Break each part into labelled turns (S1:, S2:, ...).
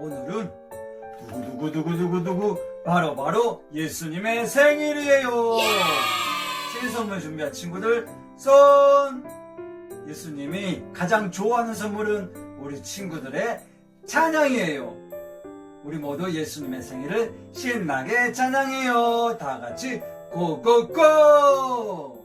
S1: 오늘은 두구두구두구두구두구 바로 바로 예수님의 생일이에요. 예! 생일 선물 준비한 친구들 손! 예수님이 가장 좋아하는 선물은 우리 친구들의 찬양이에요. 우리 모두 예수님의 생일을 신나게 찬양해요. 다 같이 고고고!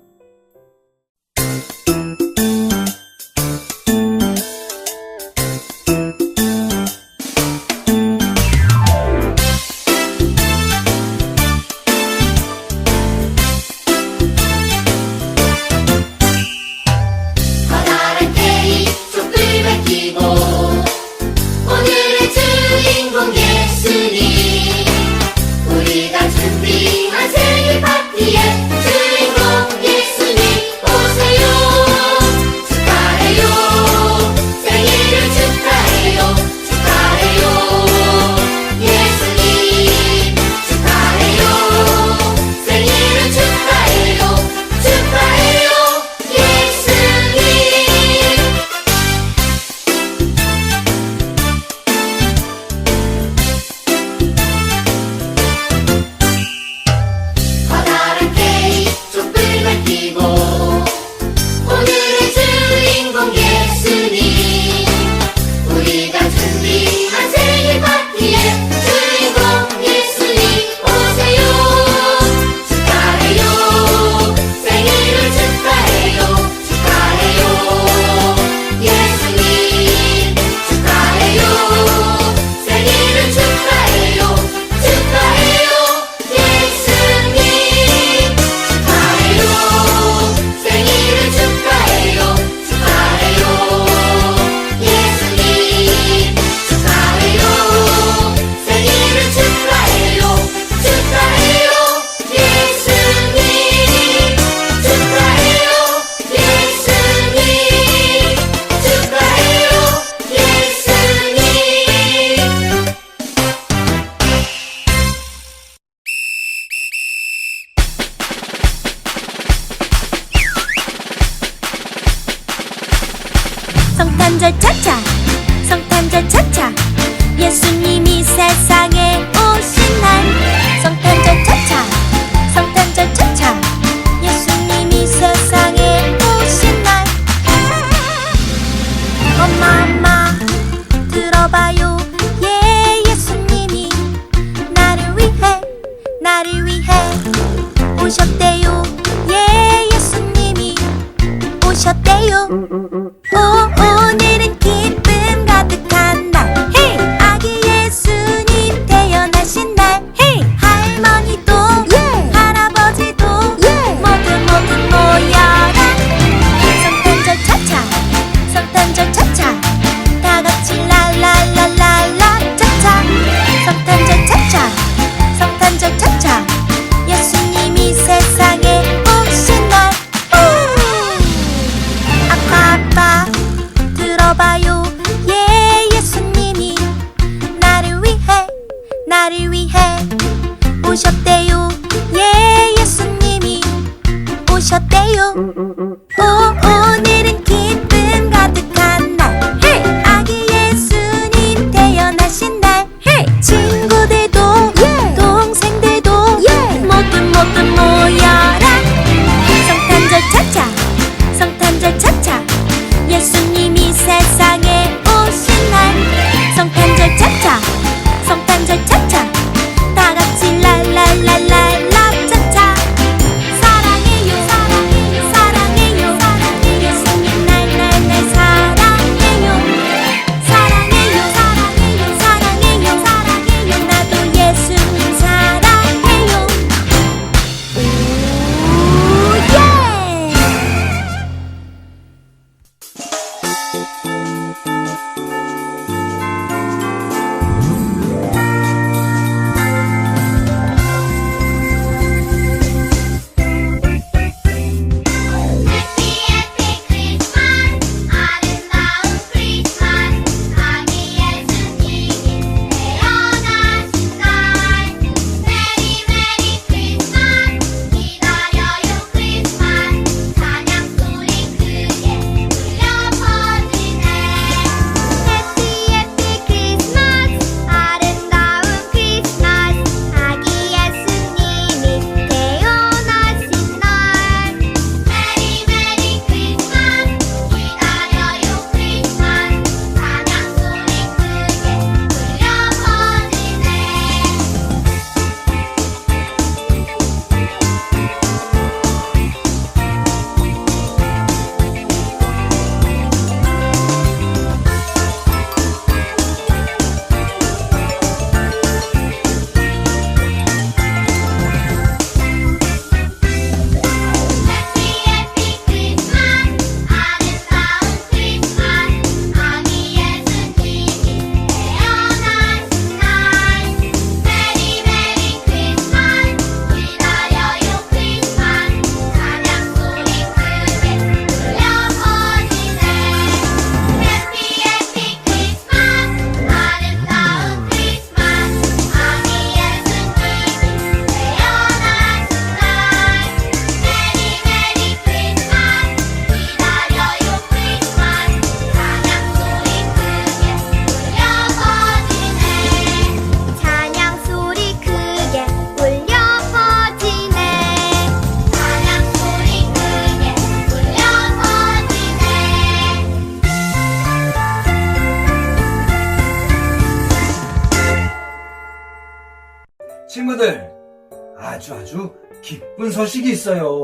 S1: 소식이 있어요.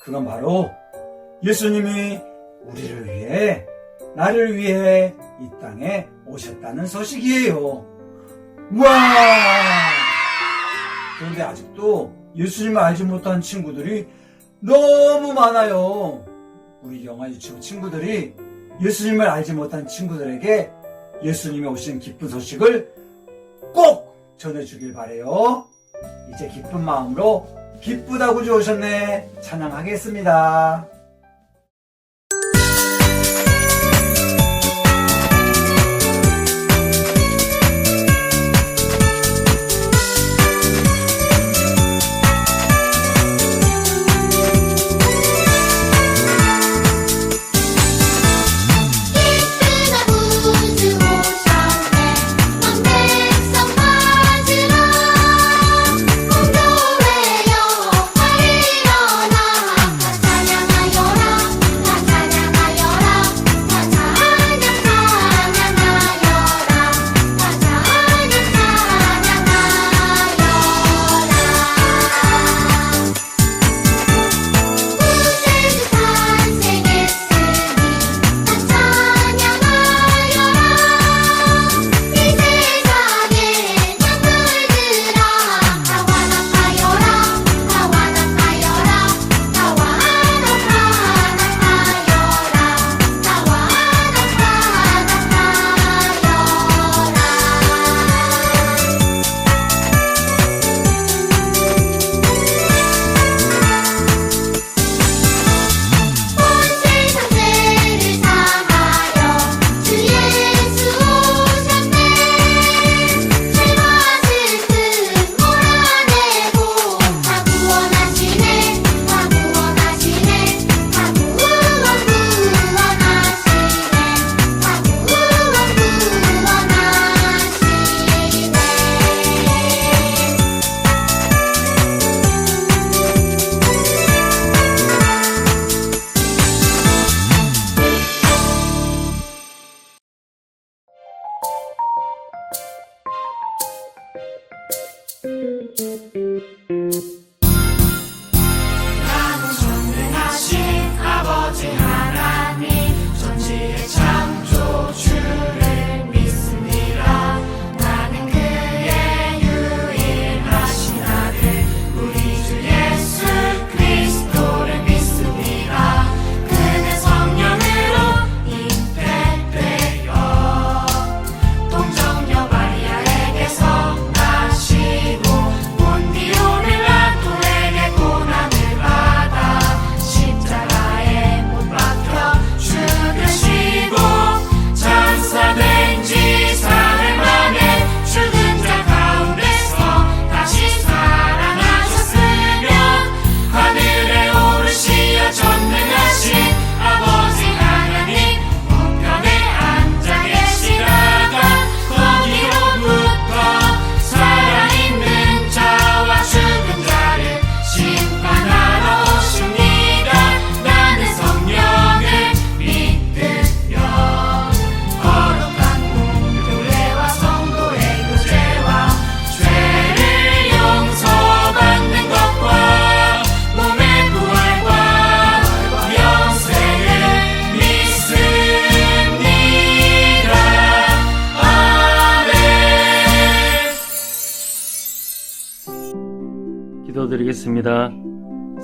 S1: 그건 바로 예수님이 우리를 위해, 나를 위해 이 땅에 오셨다는 소식이에요. 와! 그런데 아직도 예수님을 알지 못한 친구들이 너무 많아요. 우리 영화 유치부 친구들이 예수님을 알지 못한 친구들에게 예수님이 오신 기쁜 소식을 꼭 전해주길 바래요. 이제 기쁜 마음으로 기쁘다 구주 오셨네 찬양하겠습니다.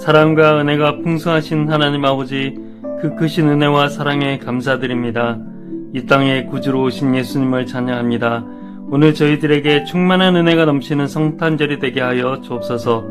S2: 사랑과 은혜가 풍성하신 하나님 아버지, 그 크신 은혜와 사랑에 감사드립니다. 이 땅에 구주로 오신 예수님을 찬양합니다. 오늘 저희들에게 충만한 은혜가 넘치는 성탄절이 되게 하여 주옵소서.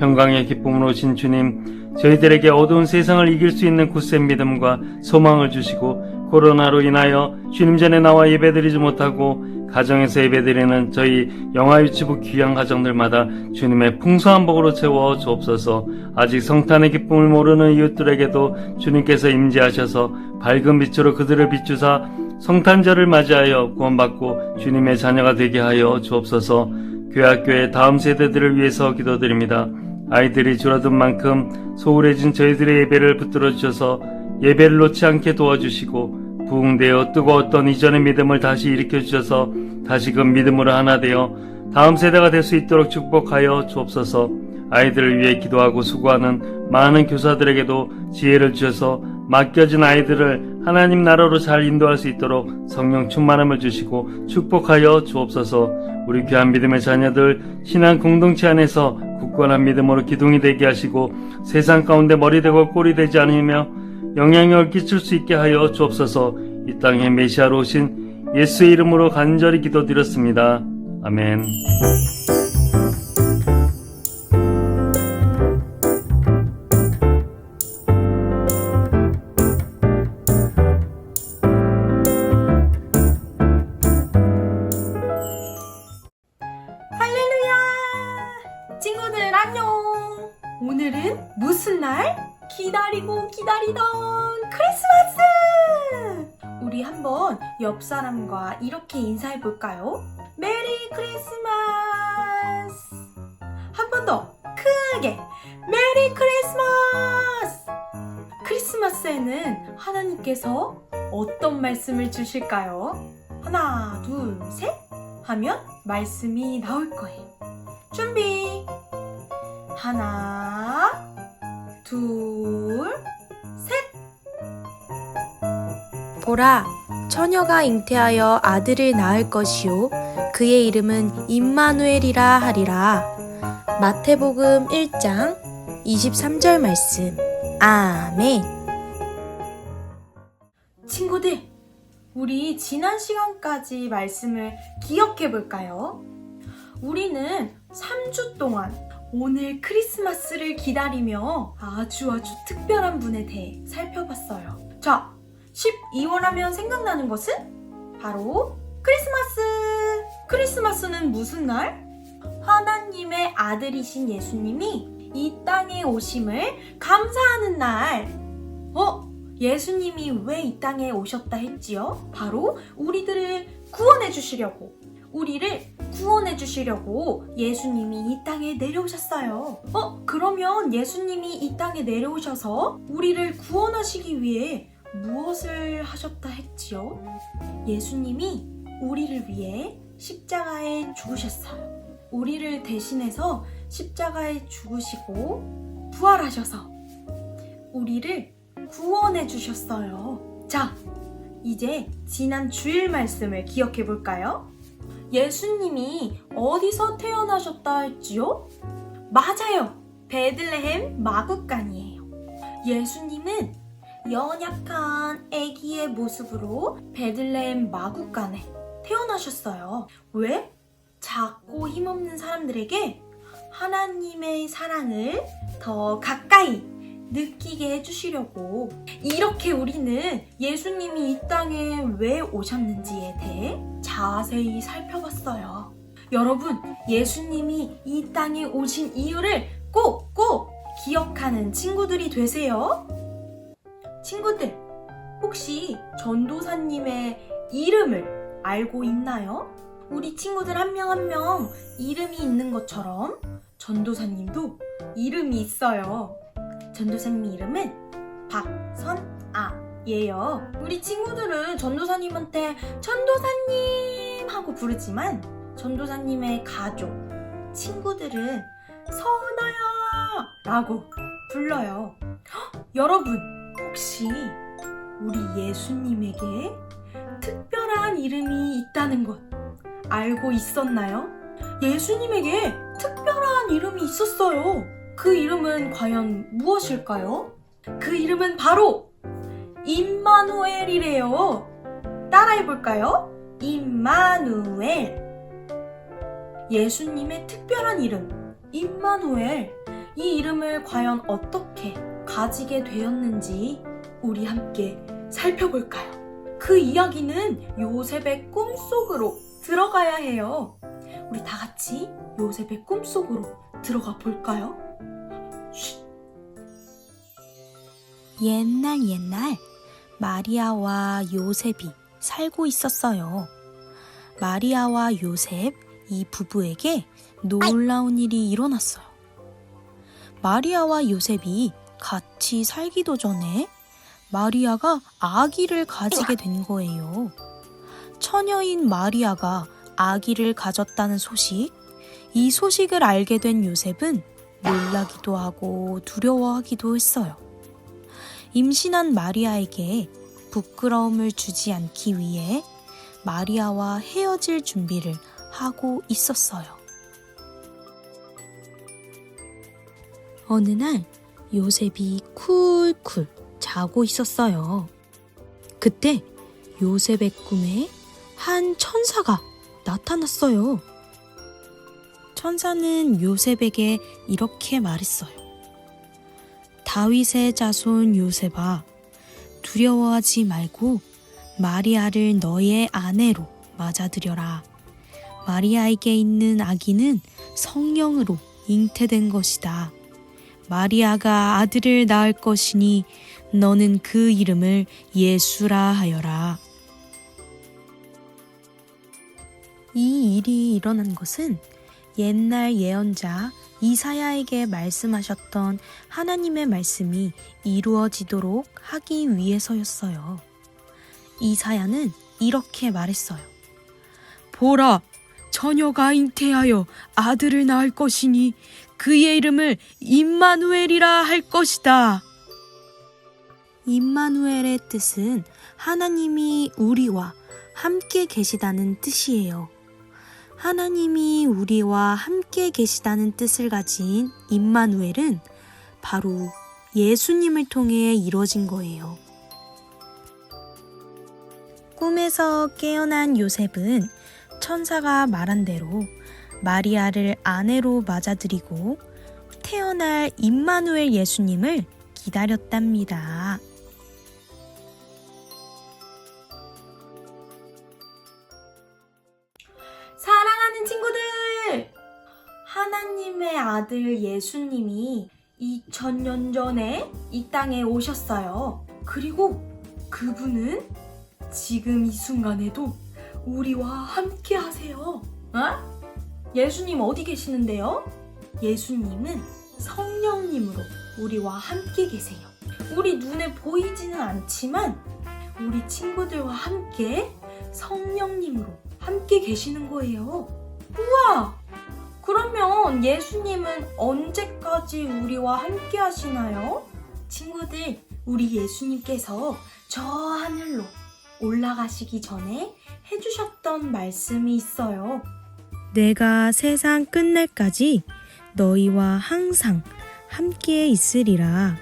S2: 평강의 기쁨으로 오신 주님, 저희들에게 어두운 세상을 이길 수 있는 굳센 믿음과 소망을 주시고 코로나로 인하여 주님 전에 나와 예배드리지 못하고 가정에서 예배드리는 저희 영화유치부 귀한 가정들마다 주님의 풍성한 복으로 채워 주옵소서 아직 성탄의 기쁨을 모르는 이웃들에게도 주님께서 임재하셔서 밝은 빛으로 그들을 비추사 성탄절을 맞이하여 구원받고 주님의 자녀가 되게 하여 주옵소서 교회학교의 다음 세대들을 위해서 기도드립니다. 아이들이 줄어든 만큼 소홀해진 저희들의 예배를 붙들어 주셔서 예배를 놓지 않게 도와주시고 부흥되어 뜨거웠던 이전의 믿음을 다시 일으켜 주셔서 다시금 믿음으로 하나 되어 다음 세대가 될 수 있도록 축복하여 주옵소서. 아이들을 위해 기도하고 수고하는 많은 교사들에게도 지혜를 주셔서 맡겨진 아이들을 하나님 나라로 잘 인도할 수 있도록 성령 충만함을 주시고 축복하여 주옵소서. 우리 귀한 믿음의 자녀들 신앙 공동체 안에서 굳건한 믿음으로 기둥이 되게 하시고 세상 가운데 머리 되고 꼬리 되지 않으며 영향력을 끼칠 수 있게 하여 주옵소서 이 땅에 메시아로 오신 예수의 이름으로 간절히 기도드렸습니다. 아멘.
S3: 볼까요? 메리 크리스마스! 한 번 더 크게 메리 크리스마스! 크리스마스에는 하나님께서 어떤 말씀을 주실까요? 하나, 둘, 셋! 하면 말씀이 나올 거예요. 준비. 하나, 둘,
S4: 보라, 처녀가 잉태하여 아들을 낳을 것이요. 그의 이름은 임마누엘이라 하리라. 마태복음 1장 23절 말씀. 아멘.
S3: 친구들, 우리 지난 시간까지 말씀을 기억해 볼까요? 우리는 3주 동안 오늘 크리스마스를 기다리며 아주 아주 특별한 분에 대해 살펴봤어요. 자, 12월 하면 생각나는 것은 바로 크리스마스! 크리스마스는 무슨 날? 하나님의 아들이신 예수님이 이 땅에 오심을 감사하는 날. 어? 예수님이 왜 이 땅에 오셨다 했지요? 바로 우리들을 구원해 주시려고. 우리를 구원해 주시려고 예수님이 이 땅에 내려오셨어요. 어? 그러면 예수님이 이 땅에 내려오셔서 우리를 구원하시기 위해 무엇을 하셨다 했지요? 예수님이 우리를 위해 십자가에 죽으셨어요. 우리를 대신해서 십자가에 죽으시고 부활하셔서 우리를 구원해 주셨어요. 자, 이제 지난 주일 말씀을 기억해 볼까요? 예수님이 어디서 태어나셨다 했지요? 맞아요. 베들레헴 마구간이에요. 예수님은 연약한 아기의 모습으로 베들레헴 마구간에 태어나셨어요. 왜? 작고 힘없는 사람들에게 하나님의 사랑을 더 가까이 느끼게 해주시려고 이렇게 우리는 예수님이 이 땅에 왜 오셨는지에 대해 자세히 살펴봤어요. 여러분, 예수님이 이 땅에 오신 이유를 꼭꼭 기억하는 친구들이 되세요. 친구들, 혹시 전도사님의 이름을 알고 있나요? 우리 친구들 한 명 한 명 이름이 있는 것처럼 전도사님도 이름이 있어요. 전도사님 이름은 박선아예요. 우리 친구들은 전도사님한테 전도사님 하고 부르지만 전도사님의 가족, 친구들은 선아야 라고 불러요. 헉, 여러분, 혹시 우리 예수님에게 특별한 이름이 있다는 것 알고 있었나요? 예수님에게 특별한 이름이 있었어요. 그 이름은 과연 무엇일까요? 그 이름은 바로 임마누엘이래요. 따라해 볼까요? 임마누엘. 예수님의 특별한 이름, 임마누엘. 이 이름을 과연 어떻게 가지게 되었는지 우리 함께 살펴볼까요? 그 이야기는 요셉의 꿈속으로 들어가야 해요. 우리 다 같이 요셉의 꿈속으로 들어가 볼까요? 쉿.
S4: 옛날 옛날 마리아와 요셉이 살고 있었어요. 마리아와 요셉 이 부부에게 놀라운 일이 일어났어요. 마리아와 요셉이 같이 살기도 전에 마리아가 아기를 가지게 된 거예요. 처녀인 마리아가 아기를 가졌다는 소식, 이 소식을 알게 된 요셉은 놀라기도 하고 두려워하기도 했어요. 임신한 마리아에게 부끄러움을 주지 않기 위해 마리아와 헤어질 준비를 하고 있었어요. 어느 날 요셉이 쿨쿨 자고 있었어요. 그때 요셉의 꿈에 한 천사가 나타났어요. 천사는 요셉에게 이렇게 말했어요. 다윗의 자손 요셉아, 두려워하지 말고 마리아를 너의 아내로 맞아들여라. 마리아에게 있는 아기는 성령으로 잉태된 것이다. 마리아가 아들을 낳을 것이니 너는 그 이름을 예수라 하여라. 이 일이 일어난 것은 옛날 예언자 이사야에게 말씀하셨던 하나님의 말씀이 이루어지도록 하기 위해서였어요. 이사야는 이렇게 말했어요. 보라, 처녀가 잉태하여 아들을 낳을 것이니 그의 이름을 임마누엘이라 할 것이다. 임마누엘의 뜻은 하나님이 우리와 함께 계시다는 뜻이에요. 하나님이 우리와 함께 계시다는 뜻을 가진 임마누엘은 바로 예수님을 통해 이루어진 거예요. 꿈에서 깨어난 요셉은 천사가 말한 대로 마리아를 아내로 맞아들이고 태어날 임마누엘 예수님을 기다렸답니다.
S3: 사랑하는 친구들! 하나님의 아들 예수님이 2000년 전에 이 땅에 오셨어요. 그리고 그분은 지금 이 순간에도 우리와 함께 하세요. 어? 예수님 어디 계시는데요? 예수님은 성령님으로 우리와 함께 계세요. 우리 눈에 보이지는 않지만 우리 친구들과 함께 성령님으로 함께 계시는 거예요. 우와! 그러면 예수님은 언제까지 우리와 함께 하시나요? 친구들, 우리 예수님께서 저 하늘로 올라가시기 전에 해주셨던 말씀이 있어요.
S4: 내가 세상 끝날까지 너희와 항상 함께 있으리라.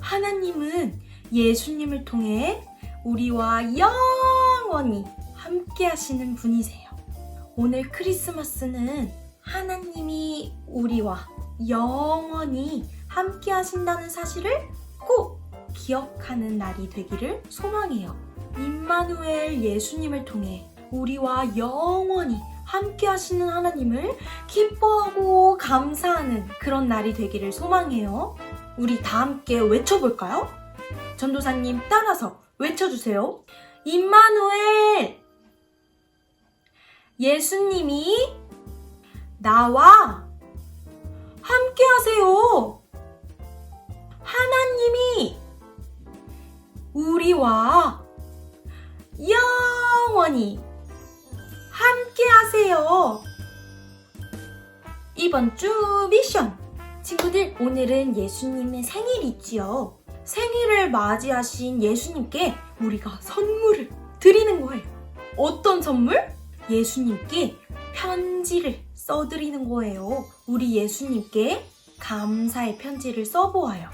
S3: 하나님은 예수님을 통해 우리와 영원히 함께 하시는 분이세요. 오늘 크리스마스는 하나님이 우리와 영원히 함께 하신다는 사실을 꼭 기억하는 날이 되기를 소망해요. 임마누엘 예수님을 통해 우리와 영원히 함께 하시는 하나님을 기뻐하고 감사하는 그런 날이 되기를 소망해요. 우리 다 함께 외쳐볼까요? 전도사님 따라서 외쳐주세요. 임마누엘! 예수님이 나와 함께 하세요. 하나님이 우리와 영원히 함께 하세요. 이번 주 미션. 친구들, 오늘은 예수님의 생일이지요. 생일을 맞이하신 예수님께 우리가 선물을 드리는 거예요. 어떤 선물? 예수님께 편지를 써드리는 거예요. 우리 예수님께 감사의 편지를 써보아요.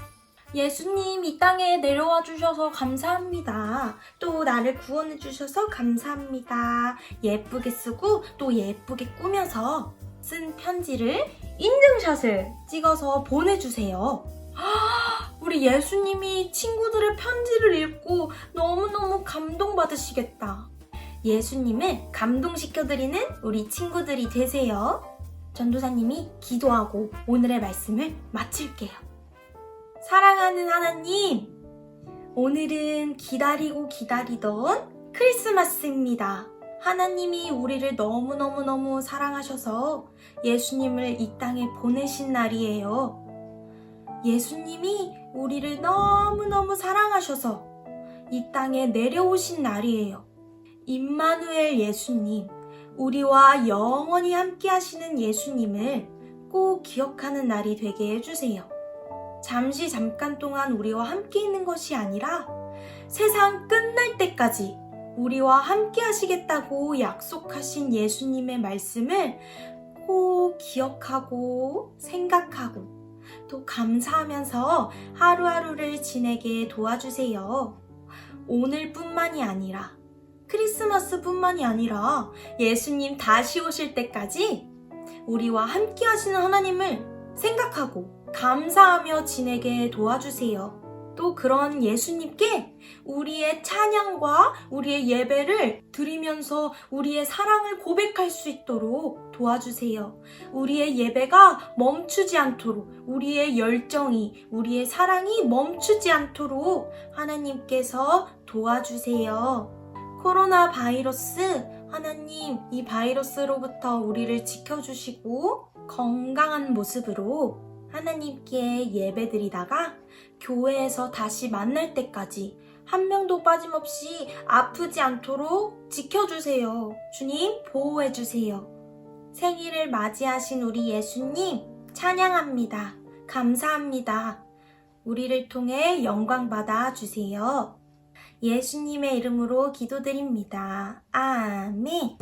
S3: 예수님 이 땅에 내려와 주셔서 감사합니다. 또 나를 구원해 주셔서 감사합니다. 예쁘게 쓰고 또 예쁘게 꾸며서 쓴 편지를 인증샷을 찍어서 보내주세요. 우리 예수님이 친구들의 편지를 읽고 너무너무 감동받으시겠다. 예수님을 감동시켜드리는 우리 친구들이 되세요. 전도사님이 기도하고 오늘의 말씀을 마칠게요. 사랑하는 하나님, 오늘은 기다리고 기다리던 크리스마스입니다. 하나님이 우리를 너무너무너무 사랑하셔서 예수님을 이 땅에 보내신 날이에요. 예수님이 우리를 너무너무 사랑하셔서 이 땅에 내려오신 날이에요. 임마누엘 예수님, 우리와 영원히 함께 하시는 예수님을 꼭 기억하는 날이 되게 해주세요. 잠시 잠깐 동안 우리와 함께 있는 것이 아니라 세상 끝날 때까지 우리와 함께 하시겠다고 약속하신 예수님의 말씀을 꼭 기억하고 생각하고 또 감사하면서 하루하루를 지내게 도와주세요. 오늘뿐만이 아니라 크리스마스뿐만이 아니라 예수님 다시 오실 때까지 우리와 함께 하시는 하나님을 생각하고 감사하며 지내게 도와주세요. 또 그런 예수님께 우리의 찬양과 우리의 예배를 드리면서 우리의 사랑을 고백할 수 있도록 도와주세요. 우리의 예배가 멈추지 않도록 우리의 열정이 우리의 사랑이 멈추지 않도록 하나님께서 도와주세요. 코로나 바이러스 하나님 이 바이러스로부터 우리를 지켜주시고 건강한 모습으로 하나님께 예배드리다가 교회에서 다시 만날 때까지 한 명도 빠짐없이 아프지 않도록 지켜주세요. 주님 보호해주세요. 생일을 맞이하신 우리 예수님 찬양합니다. 감사합니다. 우리를 통해 영광 받아 주세요. 예수님의 이름으로 기도드립니다. 아멘.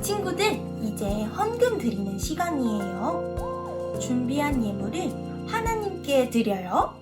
S3: 친구들, 이제 헌금 드리는 시간이에요. 준비한 예물을 하나님께 드려요.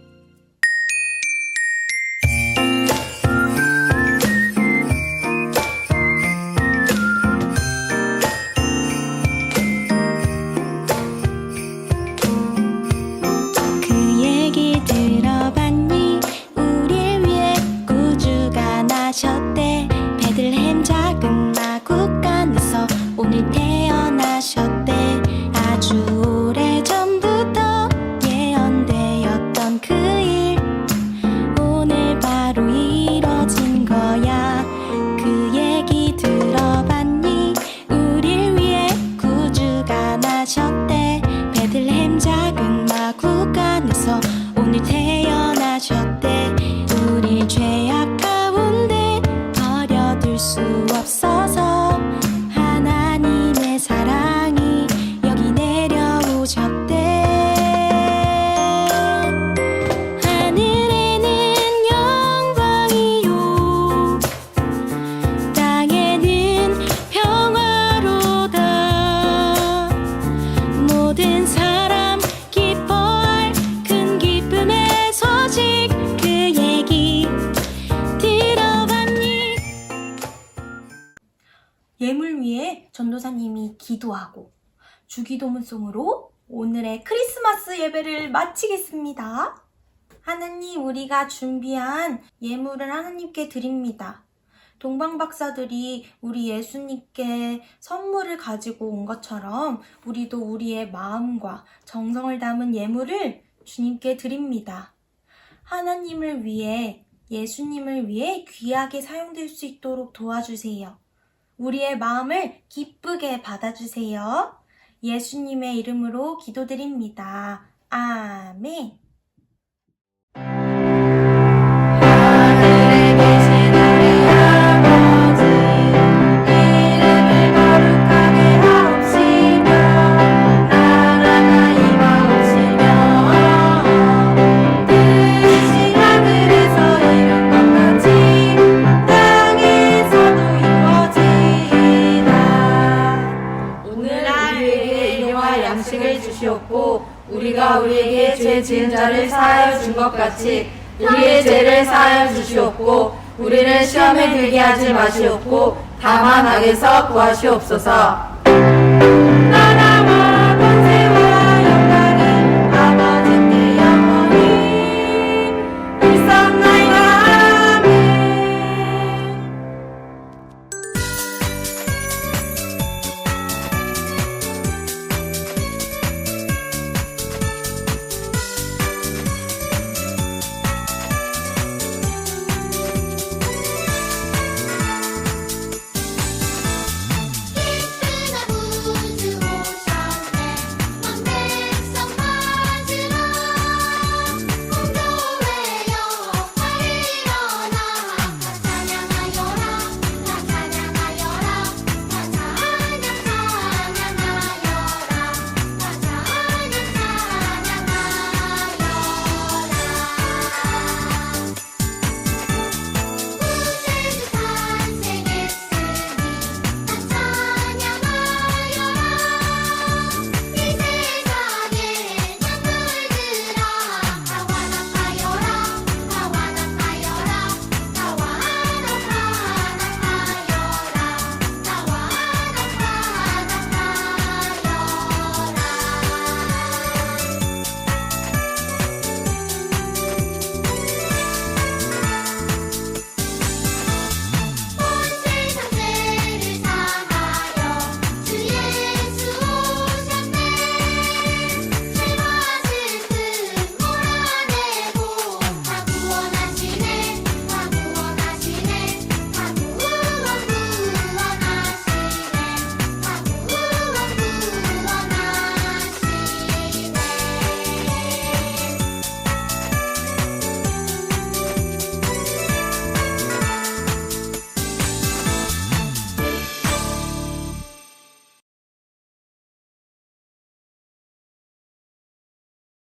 S3: 기도하고 주기도문송으로 오늘의 크리스마스 예배를 마치겠습니다. 하나님, 우리가 준비한 예물을 하나님께 드립니다. 동방 박사들이 우리 예수님께 선물을 가지고 온 것처럼 우리도 우리의 마음과 정성을 담은 예물을 주님께 드립니다. 하나님을 위해, 예수님을 위해 귀하게 사용될 수 있도록 도와주세요. 우리의 마음을 기쁘게 받아주세요. 예수님의 이름으로 기도드립니다. 아멘.
S5: 같이 우리의 죄를 사하여 주시옵고 우리를 시험에 들게 하지 마시옵고 다만 악에서 구하시옵소서